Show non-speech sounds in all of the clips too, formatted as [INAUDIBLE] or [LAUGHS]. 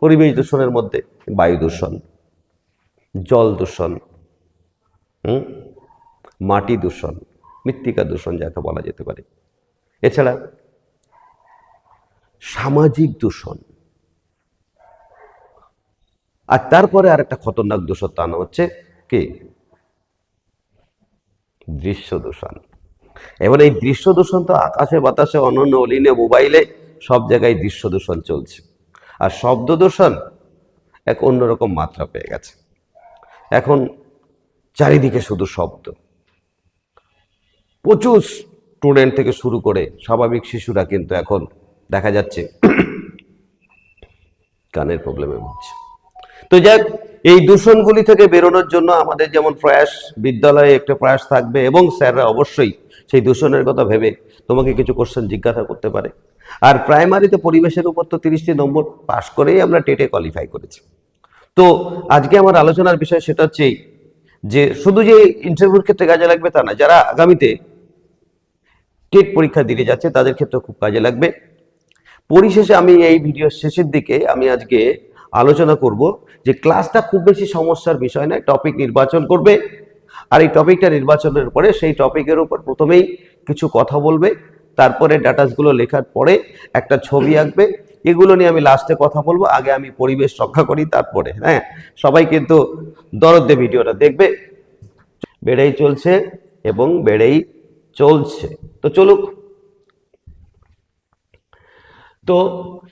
পরিবেশ দূষণের মধ্যে, বায়ু দূষণ, জল দূষণ মাটি দূষণ, মৃত্তিকা দূষণ যাকে বলা যেতে পারে। এছাড়া সামাজিক দূষণ। আর তারপরে আর একটা খতরনাক দূষণ তা হচ্ছে কি? দৃশ্য দূষণ। এবার এই দৃশ্য দূষণ তো আকাশে বাতাসে অনন্য অলিনে মোবাইলে সব জায়গায় দৃশ্য দূষণ চলছে। আর শব্দ দূষণ এক অন্যরকম মাত্রা পেয়ে গেছে। এখন চারিদিকে শুধু শব্দ। প্রচুর স্টুডেন্ট থেকে শুরু করে স্বাভাবিক শিশুরা কিন্তু এখন দেখা যাচ্ছে কানের প্রবলেমে ভুগছে। তো যাক, এই দূষণগুলি থেকে বেরোনোর জন্য আমাদের যেমন প্রয়াস, বিদ্যালয়ে একটা প্রয়াস থাকবে এবং স্যাররা অবশ্যই সেই দূষণের কথা ভেবে তোমাকে কিছু কোশ্চেন জিজ্ঞাসা করতে পারে। আর প্রাইমারিতে পরিবেশের উপর তো তিরিশটি নম্বর পাশ করেই আমরা টেটে কোয়ালিফাই করেছি। তো আজকে আমার আলোচনার বিষয় সেটা হচ্ছে যে শুধু যে ইন্টারভিউর ক্ষেত্রে কাজে লাগবে তা না যারা আগামীতে টেট পরীক্ষা দিতে যাচ্ছে তাদের ক্ষেত্রে খুব কাজে লাগবে। পরিশেষে আমি এই ভিডিওর শেষের দিকে আমি আজকে আলোচনা করব যে ক্লাসটা খুব বেশি সমস্যার বিষয় নয় টপিক নির্বাচন করবে। আর এই টপিকটা নির্বাচনের পরে সেই টপিকের উপর প্রথমেই কিছু কথা বলবে। তারপরে ডাটাসগুলো লেখার পরে একটা ছবি আঁকবে। এগুলো নিয়ে আমি লাস্টে কথা বলব, আগে আমি পরিবেশ রক্ষা করি তারপরে হ্যাঁ? সবাই কিন্তু দরদ ভিডিওটা দেখবে। বেড়েই চলছে এবং বেড়েই চলছে। তো চলুক। তো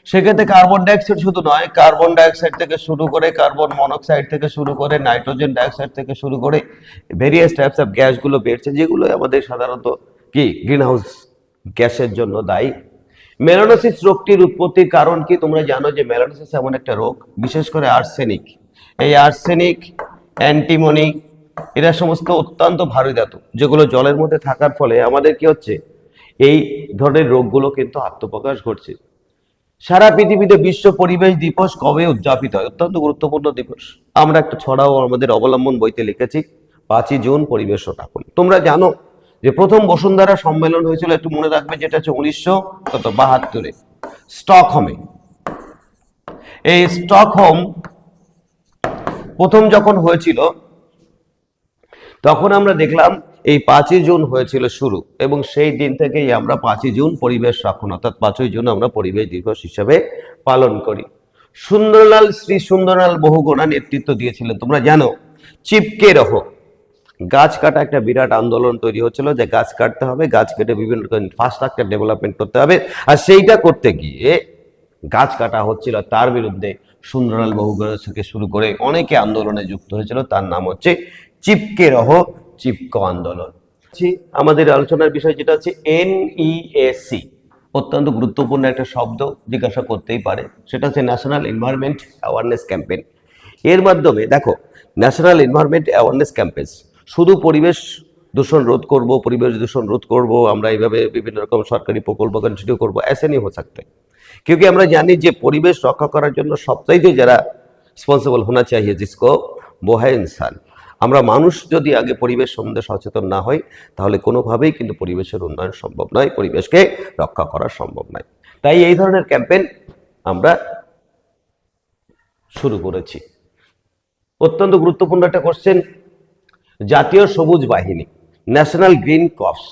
সেক্ষেত্রে কার্বন ডাইঅক্সাইড শুধু নয় কার্বন ডাইঅক্সাইড থেকে শুরু করে কার্বন মনোক্সাইড থেকে শুরু করে নাইট্রোজেন ডাইঅক্সাইড থেকে শুরু করে ভেরিয়াস টাইপস অফ গ্যাসগুলো বেরছে যেগুলো আমাদের সাধারণত কি? গ্রিনহাউস গ্যাসের জন্য দায়ী। মেলানোসিস রোগটির উৎপত্তির কারণ কি তোমরা জানো যে মেলানোসিস এমন একটা রোগ, বিশেষ করে আর্সেনিক। এই আর্সেনিক, অ্যান্টিমনি, এরা সমস্ত অত্যন্ত ভারী ধাতু, যেগুলো জলের মধ্যে থাকার ফলে আমাদের কি হচ্ছে, এই ধরনের রোগগুলো কিন্তু আত্মপ্রকাশ ঘটছে। সারা পৃথিবীতে বিশ্ব পরিবেশ দিবস কবে উদযাপিত হয়? অত্যন্ত গুরুত্বপূর্ণ দিবস। আমরা একটা ছড়াও আমাদের অবলম্বন বইতে লিখেছি, পাঁচই জুন পরিবেশ তোমরা জানো যে প্রথম বসুন্ধরা সম্মেলন হয়েছিল, একটু মনে রাখবে, যেটা হচ্ছে উনিশশো কত বাহাত্তরে, স্টকহোমে। এই স্টকহোম প্রথম যখন হয়েছিল, তখন আমরা দেখলাম এই পাঁচই জুন হয়েছিল শুরু, এবং সেই দিন থেকেই আমরা পাঁচই জুন পরিবেশ রাখুন অর্থাৎ পাঁচই জুন আমরা পরিবেশ দিবস হিসাবে পালন করি। সুন্দরলাল, শ্রী সুন্দরলাল বহুগুণা নেতৃত্ব দিয়েছিলেন, তোমরা জানো, চিপকে রহ। গাছ কাটা একটা বিরাট আন্দোলন তৈরি হচ্ছিল যে গাছ কাটতে হবে, গাছ কেটে বিভিন্ন ইনফ্রাস্ট্রাকচার ডেভেলপমেন্ট করতে হবে। আর সেইটা করতে গিয়ে গাছ কাটা হচ্ছিল, তার বিরুদ্ধে সুন্দরলাল বহুগুণা থেকে শুরু করে অনেকে আন্দোলনে যুক্ত হয়েছিল, তার নাম হচ্ছে চিপকে রহ, চিপকো আন্দোলন। আমাদের আলোচনার বিষয় যেটা হচ্ছে এনইএসি অত্যন্ত গুরুত্বপূর্ণ একটা শব্দ জিজ্ঞাসা করতেই পারে, সেটা হচ্ছে ন্যাশনাল এনভায়রনমেন্ট অ্যাওয়ারনেস ক্যাম্পেইন এর মাধ্যমে, দেখো ন্যাশনাল এনভায়রনমেন্ট অ্যাওয়ারনেস ক্যাম্পেইন শুধু পরিবেশ দূষণ রোধ করব, পরিবেশ দূষণ রোধ করব, আমরা এইভাবে বিভিন্ন রকম সরকারি প্রকল্প কন্টিনিউ করব ऐसे হয়ে থাকতে। কেউ क्योंकि আমরা জানি যে পরিবেশ রক্ষা করার জন্য সবচাইতে যারা রেসপন্সিবল হোনা চাহিয়ে জিসকো বোহা ইনসান আমরা মানুষ যদি আগে পরিবেশ সম্বন্ধে সচেতন না হই, তাহলে কোনোভাবেই কিন্তু পরিবেশের উন্নয়ন সম্ভব নয়, পরিবেশকে রক্ষা করা সম্ভব নয়। তাই এই ধরনের ক্যাম্পেন আমরা শুরু করেছি। অত্যন্ত গুরুত্বপূর্ণ একটা কোশ্চেন জাতীয় সবুজ বাহিনী ন্যাশনাল গ্রিন কপস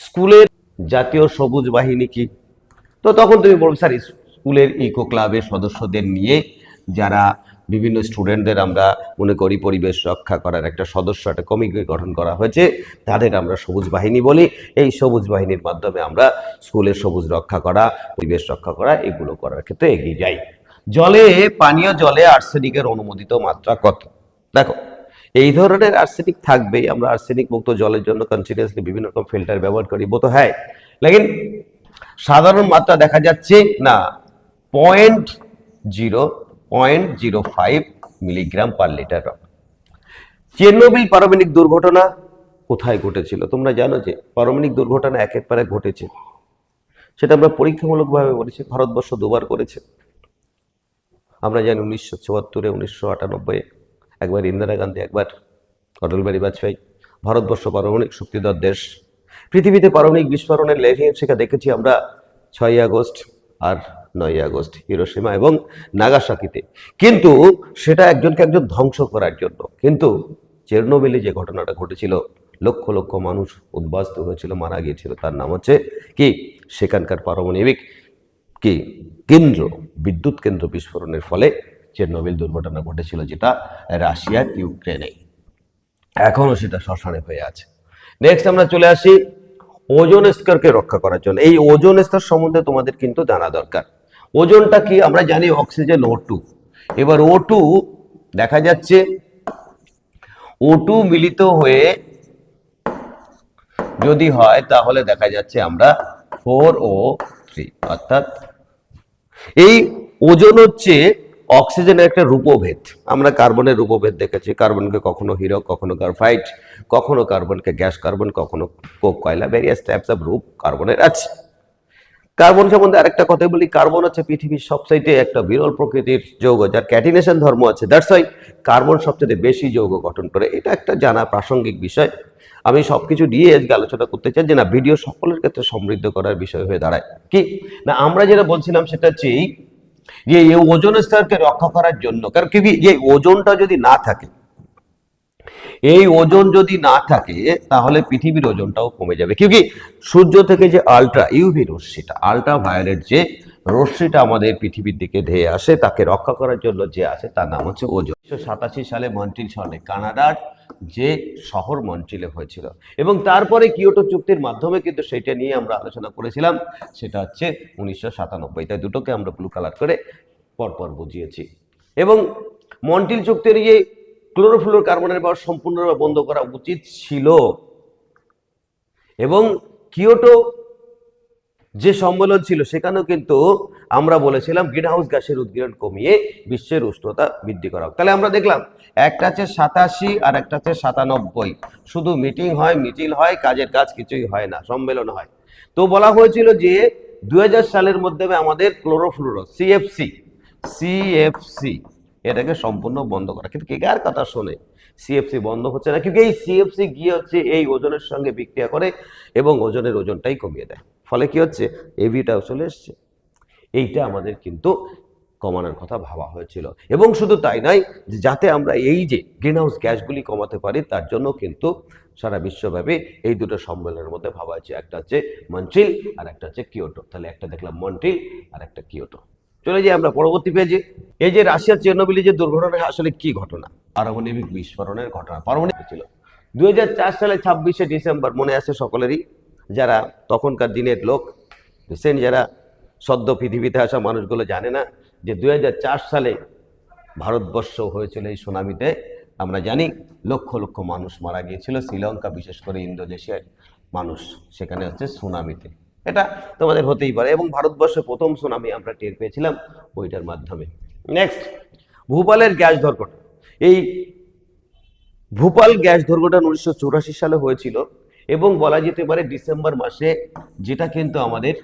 স্কুলের জাতীয় সবুজ বাহিনী কি? তো তখন তুমি বলবে, স্যার স্কুলের ইকো ক্লাবের সদস্যদের নিয়ে যারা বিভিন্ন স্টুডেন্টদের আমরা মনে করি পরিবেশ রক্ষা করার একটা সদস্য, একটা কমিটি গঠন করা হয়েছে, তাদের আমরা সবুজ বাহিনী বলি। এই সবুজ বাহিনীর মাধ্যমে আমরা স্কুলের সবুজ রক্ষা করা, পরিবেশ রক্ষা করা, এগুলো করার ক্ষেত্রে এগিয়ে যাই। জলে, পানীয় জলে আর্সেনিকের অনুমোদিত মাত্রা কত? দেখো এই ধরনের আর্সেনিক থাকবেই। আমরা আর্সেনিক মুক্ত জলের জন্য কন্টিনিউসলি বিভিন্ন রকম ফিল্টার ব্যবহার করি। বোধ হ্যাঁ। লেকিন সাধারণ মাত্রা দেখা যাচ্ছে না। Point zero point zero five milligram per litre Chernobyl পারমাণবিক দুর্ঘটনা কোথায় ঘটেছিল? তোমরা জানো যে পারমাণবিক দুর্ঘটনা একের পর এক ঘটেছে। সেটা আমরা পরীক্ষামূলকভাবে বলেছি, ভারতবর্ষ দুবার করেছে। আমরা জানি উনিশশো চুয়াত্তরে, উনিশশো আটানব্বই একবার ইন্দিরা গান্ধী, একবার অটল বিহারী বাজপেয়ী, ভারতবর্ষ পারমাণবিক শক্তিধর দেশ, পৃথিবীতে পারমাণবিক বিস্ফোরণের লেখের শেখা দেখেছি আমরা ছয়ই আগস্ট আর নয় আগস্ট হিরোসীমা এবং নাগাসাকিতে। কিন্তু সেটা একজনকে একজন ধ্বংস করার জন্য। কিন্তু চেরনোবিলে যে ঘটনাটা ঘটেছিল, লক্ষ লক্ষ মানুষ উদ্বাস্ত হয়েছিল, মারা গিয়েছিল, তার নাম হচ্ছে কি? সেখানকার পারমাণবিক কি? কেন্দ্র, বিদ্যুৎ কেন্দ্র বিস্ফোরণের ফলে চেরনোবিল দুর্ঘটনা ঘটেছিল যেটা রাশিয়ার ইউক্রেনে। এখনও সেটা শ্মশানে হয়ে আছে। নেক্সট আমরা চলে আসি ওজন স্তরকে রক্ষা করার জন্য। এই ওজন স্তর সম্বন্ধে তোমাদের কিন্তু জানা দরকার। ওজনটা কি? আমরা জানি অক্সিজেন ও টু এবার ও টু দেখা যাচ্ছে ও টু মিলিত হয়ে যদি হয় তাহলে দেখা যাচ্ছে আমরা ফোর ও থ্রি অর্থাৎ এই ওজন হচ্ছে অক্সিজেনের একটা রূপভেদ। আমরা কার্বনের রূপভেদ দেখেছি। কার্বনকে কখনো হিরো, কখনো কার্বাইড কখনো কার্বনকে গ্যাস, কার্বন কখনো কোক, কয়লা ভেরিয়াস টাইপস অফ রূপ কার্বনের আছে। কার্বন সম্বন্ধে আরেকটা কথা বলি, কার্বন হচ্ছে পৃথিবীর সবচাইতে একটা বিরল প্রকৃতির যৌগ, যার ক্যাটিনেশন ধর্ম আছে। দ্যাটস ওয়াই কার্বন সবচেয়ে বেশি যৌগ গঠন করে। এটা একটা জানা প্রাসঙ্গিক বিষয়। আমি সব কিছু নিয়ে আজকে আলোচনা করতে চাই যে না, ভিডিও সকলের ক্ষেত্রে সমৃদ্ধ করার বিষয় হয়ে দাঁড়ায়। কি? না, আমরা যেটা বলছিলাম সেটা হচ্ছে এই যে এই ওজন স্তরকে রক্ষা করার জন্য, কারণ কি, যে ওজনটা যদি না থাকে, এই ওজন যদি না থাকে, তাহলে পৃথিবীর ওজনটাও কমে যাবে। কি সূর্য থেকে যে আলট্রা, ইউভি রশ্মিটা আলট্রা ভায়োলেট যে রশ্মিটা আমাদের পৃথিবীর দিকে ধেয়ে আসে, তাকে রক্ষা করার জন্য যে আছে, তার নাম হচ্ছে ওজন। উনিশশো সাতাশি সালে মন্ট্রিল শহরে কানাডার যে শহর মন্ট্রিলে হয়েছিল। এবং তারপরে কিয়োটো চুক্তির মাধ্যমে কিন্তু সেটা নিয়ে আমরা আলোচনা করেছিলাম। সেটা হচ্ছে উনিশশো সাতানব্বই। তাই দুটোকে আমরা ব্লু কালার করে পরপর বুঝিয়েছি। এবং মন্টিল চুক্তির যে ক্লোরোফ্লোর কার্বনের ব্যবহার সম্পূর্ণরূপে বন্ধ করা উচিত ছিল। এবং কিয়োটো যে সম্মেলন ছিল সেখানেও কিন্তু আমরা বলেছিলাম গ্রিন হাউস গ্যাসের উদ্গীরণ কমিয়ে বিশ্বের উষ্ণতা বৃদ্ধি করা। তাহলে আমরা দেখলাম, একটা হচ্ছে সাতাশি আর একটা হচ্ছে সাতানব্বই। শুধু মিটিং হয় মিছিল হয়, কাজের কাজ কিছুই হয় না, সম্মেলন হয়। তো বলা হয়েছিল যে দুই হাজার সালের মধ্যে আমাদের ক্লোরোফ্লুরো সিএফসি সিএফসি এটাকে সম্পূর্ণ বন্ধ করা। কিন্তু কে কার কথা শোনে? সিএফসি বন্ধ হচ্ছে না, কিন্তু এই সিএফসি গিয়ে হচ্ছে এই ওজনের সঙ্গে বিক্রিয়া করে এবং ওজনের ওজনটাই কমিয়ে দেয়। ফলে কি হচ্ছে? এভিটাও চলে এসছে। এইটা আমাদের কিন্তু কমানোর কথা ভাবা হয়েছিল। এবং শুধু তাই নয় যাতে আমরা এই যে গ্রিন হাউস গ্যাসগুলি কমাতে পারি, তার জন্য কিন্তু সারা বিশ্বব্যাপী এই দুটো সম্মেলনের মধ্যে ভাবা হয়েছে। একটা হচ্ছে মন্ট্রিল আর একটা হচ্ছে কিওটো তাহলে একটা দেখলাম মন্ট্রিল আর একটা কিওটো চলে যাই আমরা পরবর্তী পেজে এই যে রাশিয়ার চেরনোবিলি যে দুর্ঘটনা, আসলে কি ঘটনা? পারমাণবিক বিস্ফোরণের ঘটনা। পারমাণবিক ছিল। দুই হাজার চার সালে ছাব্বিশে ডিসেম্বর, মনে আছে সকলেরই? যারা তখনকার দিনের লোক রিসেন্ট যারা সদ্য পৃথিবীতে আসা মানুষগুলো জানে না যে দু হাজার চার সালে ভারতবর্ষ হয়েছিল এই সুনামিতে। আমরা জানি লক্ষ লক্ষ মানুষ মারা গিয়েছিল, শ্রীলঙ্কা, বিশেষ করে ইন্দোনেশিয়ার মানুষ সেখানে হচ্ছে সুনামিতে। এটা তোমাদের হতেই পারে এবং ভারতবর্ষে প্রথম সুনামি আমরা টের পেয়েছিলাম ওইটার মাধ্যমে। নেক্সট ভূপালের গ্যাস দুর্ঘটনা। এই ভূপাল গ্যাস দুর্ঘটনা উনিশশো সালে হয়েছিল। এবং বলা যেতে পারে ডিসেম্বর মাসে যেটা কিন্তু আমাদের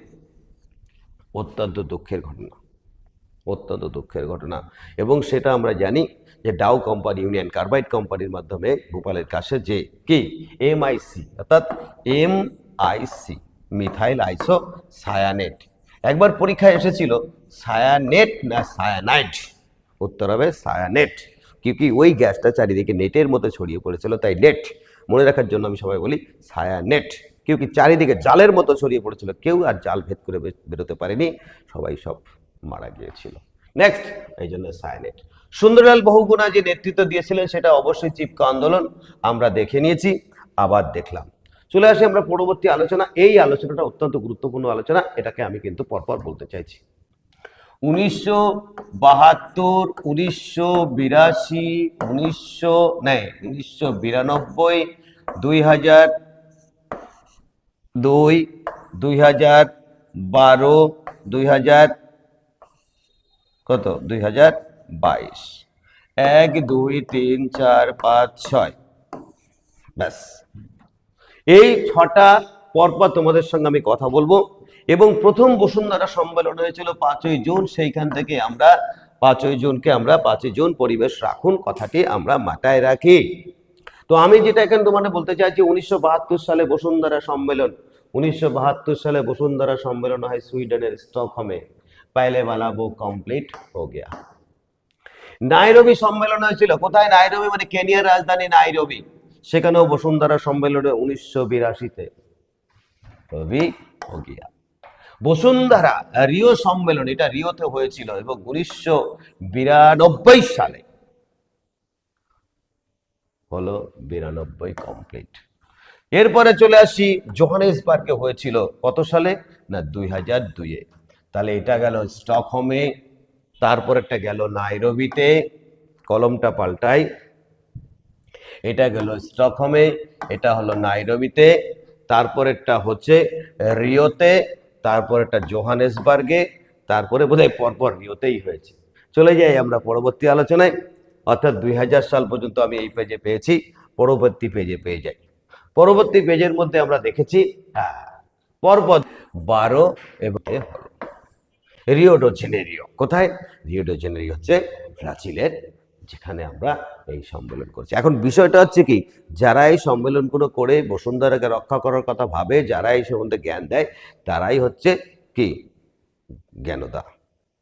অত্যন্ত দুঃখের ঘটনা। অত্যন্ত দুঃখের ঘটনা। এবং সেটা আমরা জানি যে ডাউ কোম্পানি ইউনিয়ন কার্বাইড কোম্পানির মাধ্যমে ভোপালের কাছে যে কি? এমআইসি অর্থাৎ M I C methyl isocyanate একবার পরীক্ষায় এসেছিল সায়ানেট না সায়ানাইট উত্তর হবে সায়ানেট কি কি? ওই গ্যাসটা চারিদিকে নেটের মতো ছড়িয়ে পড়েছিল, তাই নেট মনে রাখার জন্য আমি সবাই বলি সায়ানেট কেউ কি চারিদিকে জালের মতো ছড়িয়ে পড়েছিল? কেউ আর জাল ভেদ করে বেরোতে পারেনি। সবাই সব মারা গিয়েছিল। নেক্সট এই জন্য সায়ানেট সুন্দরলাল বহুগুণা যে নেতৃত্ব দিয়েছিলেন, সেটা অবশ্যই চিপকা আন্দোলন। আমরা দেখে নিয়েছি, আবার দেখলাম। চলে আসি আমরা পরবর্তী আলোচনা। এই আলোচনাটা অত্যন্ত গুরুত্বপূর্ণ আলোচনা। এটাকে আমি কিন্তু পরপর বলতে চাইছি। উনিশশো বাহাত্তর, উনিশশো বিরাশি, উনিশশো, নেই, উনিশশো বিরানব্বই, দুই হাজার দুই দুই হাজার বারো, দুই হাজার কত? দুই হাজার বাইশ। এক, দুই, তিন, চার, পাঁচ, ছয়। ব্যাস। এই ছটা পরপর তোমাদের সঙ্গে আমি কথা বলব। এবং প্রথম বসুন্ধরা সম্মেলন হয়েছিল পাঁচই জুন, সেইখান থেকে আমরা পাঁচই জুনকে আমরা পাঁচই জুন পরিবেশ রাখুন, কথাটি আমরা মাথায় রাখি। তো আমি যেটা এখানে তোমাদের বলতে চাইছি, উনিশশো বাহাত্তর সালে বসুন্ধরা সম্মেলন, উনিশশো বাহাত্তর সালে বসুন্ধরা সম্মেলন হয় সুইডেনের স্টকহোমে। পাইলে বালাবো কমপ্লিট হো গিয়া। নাইরবি সম্মেলন হয়েছিল, কোথায়? নাইরবি মানে কেনিয়ার রাজধানী নাইরবি। সেখানেও বসুন্ধরা সম্মেলনে উনিশশো বিরাশিতে। রবি হো গিয়া। বসুন্ধরা রিও সম্মেলন, এটা রিওতে হয়েছিল এবং উনিশশো বিরানব্বই সালে। হলো বিরানব্বই কমপ্লিট এরপরে চলে আসি, জোহানেসবার্গে হয়েছিল কত সালে? না, দুই হাজার দুইয়ে। তাহলে এটা গেল স্টকহোমে তারপরেরটা গেল নাইরবিতে, কলমটা পাল্টাই। এটা গেল স্টকহোমে, এটা হলো নাইরবিতে তারপরেরটা হচ্ছে রিওতে তারপরেরটা জোহানেসবার্গে তারপরে বোধহয় পরপর রিওতেই হয়েছে। চলে যাই আমরা পরবর্তী আলোচনায়। অর্থাৎ দুই হাজার সাল পর্যন্ত আমি এই পেজে পেয়েছি পরবর্তী পেজে পেয়ে যাই। পরবর্তী পেজের মধ্যে আমরা দেখেছি হ্যাঁ, পরপর বারো এবং এ হলো। Rio de Janeiro. কোথায়? রিওডো জেনেরিও হচ্ছে ব্রাজিলের যেখানে আমরা এই সম্মেলন করছি। এখন বিষয়টা হচ্ছে কি, যারা এই সম্মেলনগুলো করে বসুন্ধরাকে রক্ষা করার কথা ভাবে, যারা এই সম্বন্ধে জ্ঞান দেয়, তারাই হচ্ছে কি? জ্ঞানদা।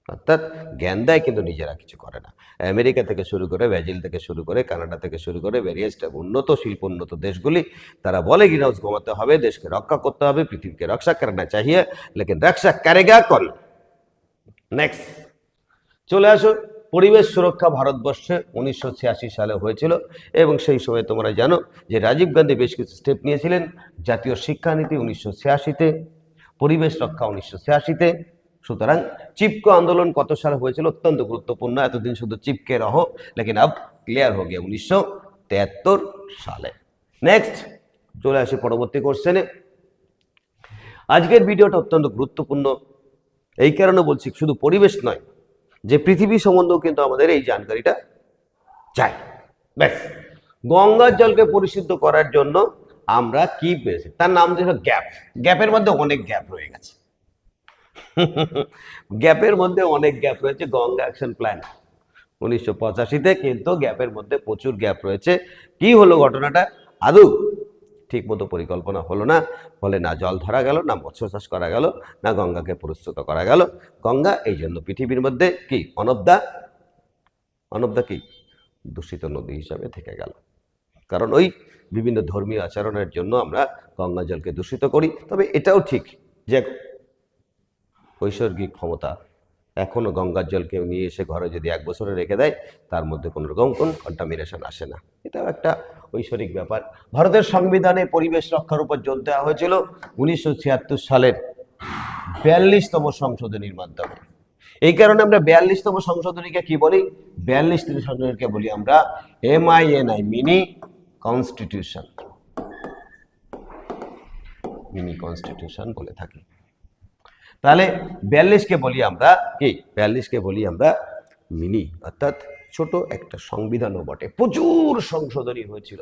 অর্থাৎ জ্ঞান দেয় কিন্তু নিজেরা কিছু করে না। আমেরিকা থেকে শুরু করে, ব্রাজিল থেকে শুরু করে, কানাডা থেকে শুরু করে ভ্যারিয়াসটা উন্নত শিল্প উন্নত দেশগুলি। তারা বলে গ্রিন হাউস কমাতে হবে, দেশকে রক্ষা করতে হবে, পৃথিবীকে রক্ষা করনা চাহিয়ে, লেকিন রক্ষা করেগা কল। নেক্সট চলে আসো পরিবেশ সুরক্ষা ভারতবর্ষে উনিশশো ছিয়াশি সালে হয়েছিল এবং সেই সময় তোমরা জানো যে রাজীব গান্ধী বেশ কিছু স্টেপ নিয়েছিলেন। জাতীয় শিক্ষানীতি উনিশশো ছিয়াশিতে, পরিবেশ রক্ষা উনিশশো ছিয়াশিতে। সুতরাং চিপকো আন্দোলন কত সালে হয়েছিল? অত্যন্ত গুরুত্বপূর্ণ। এতদিন শুধু চিপকে রহ, লেকিন আব ক্লিয়ার হয়ে গিয়ে উনিশশো তেহাত্তর সালে। নেক্সট চলে আসি পরবর্তী কোশ্চেনে আজকের ভিডিওটা অত্যন্ত গুরুত্বপূর্ণ। এই কারণে বলছি, শুধু পরিবেশ নয় যে পৃথিবী সম্বন্ধেও কিন্তু আমাদের এই জানকারিটা চাই। ব্যাস। গঙ্গার জলকে পরিশুদ্ধ করার জন্য আমরা কি পেয়েছি? তার নাম ছিল গ্যাপ। গ্যাপের মধ্যে অনেক গ্যাপ রয়ে গেছে। [LAUGHS] গ্যাপের মধ্যে অনেক গ্যাপ রয়েছে। গঙ্গা অ্যাকশন প্ল্যান উনিশশো পঁচাশিতে কিন্তু গ্যাপের মধ্যে প্রচুর গ্যাপ রয়েছে। কি হলো ঘটনাটা? আদৌ ঠিক মতো পরিকল্পনা হলো না। ফলে না জল ধরা গেল, না মৎস্য চাষ করা গেল, না গঙ্গাকে পরিশ্রুত করা গেল। গঙ্গা, এই জন্য পৃথিবীর মধ্যে কি? অনবদা অনবদা কি? দূষিত নদী হিসাবে থেকে গেল। কারণ ওই বিভিন্ন ধর্মীয় আচরণের জন্য আমরা গঙ্গা জলকে দূষিত করি। তবে এটাও ঠিক যে ঐশ্বর্গিক ক্ষমতা এখনও গঙ্গার জলকে নিয়ে এসে ঘরে যদি এক বছরে রেখে দেয়, তার মধ্যে কোনো রকম কোন কন্টামিনেশন আসে না। এটাও একটা ঐশ্বরিক ব্যাপার। ভারতের সংবিধানে পরিবেশ রক্ষার উপর জোর দেওয়া হয়েছিল উনিশশো ছিয়াত্তর সালের বিয়াল্লিশতম সংশোধনীর মাধ্যমে। এই কারণে আমরা বিয়াল্লিশতম সংশোধনীকে কি বলি? বিয়াল্লিশতম সংশোধনীকে বলি আমরা M I N I mini constitution mini constitution বলে থাকি। তাহলে বিয়াল্লিশকে বলি আমরা কি? বিয়াল্লিশকে বলি আমরা মিনি, অর্থাৎ ছোট একটা সংবিধানও বটে। প্রচুর সংশোধনী হয়েছিল।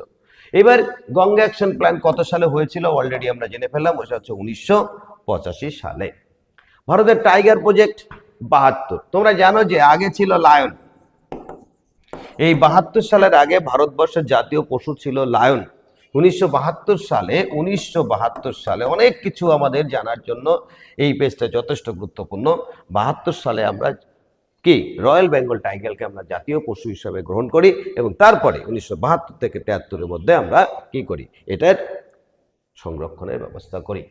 এবার গঙ্গা অ্যাকশন প্ল্যান কত সালে হয়েছিল অলরেডি আমরা জেনে ফেললাম, ওটা হচ্ছে উনিশশো পঁচাশি সালে। ভারতের টাইগার প্রজেক্ট বাহাত্তর। তোমরা জানো যে আগে ছিল লায়ন। এই বাহাত্তর সালের আগে ভারতবর্ষের জাতীয় পশু ছিল লায়ন। উনিশশো বাহাত্তর সালে, উনিশশো বাহাত্তর সালে অনেক কিছু আমাদের জানার জন্য এই পেজটা যথেষ্ট গুরুত্বপূর্ণ। বাহাত্তর সালে আমরা কি? রয়্যাল বেঙ্গল টাইগারকে আমরা জাতীয় পশু হিসাবে গ্রহণ করি এবং তারপরে উনিশশো বাহাত্তর থেকে তেহাত্তরের মধ্যে আমরা কি করি? এটার সংরক্ষণের ব্যবস্থা করি।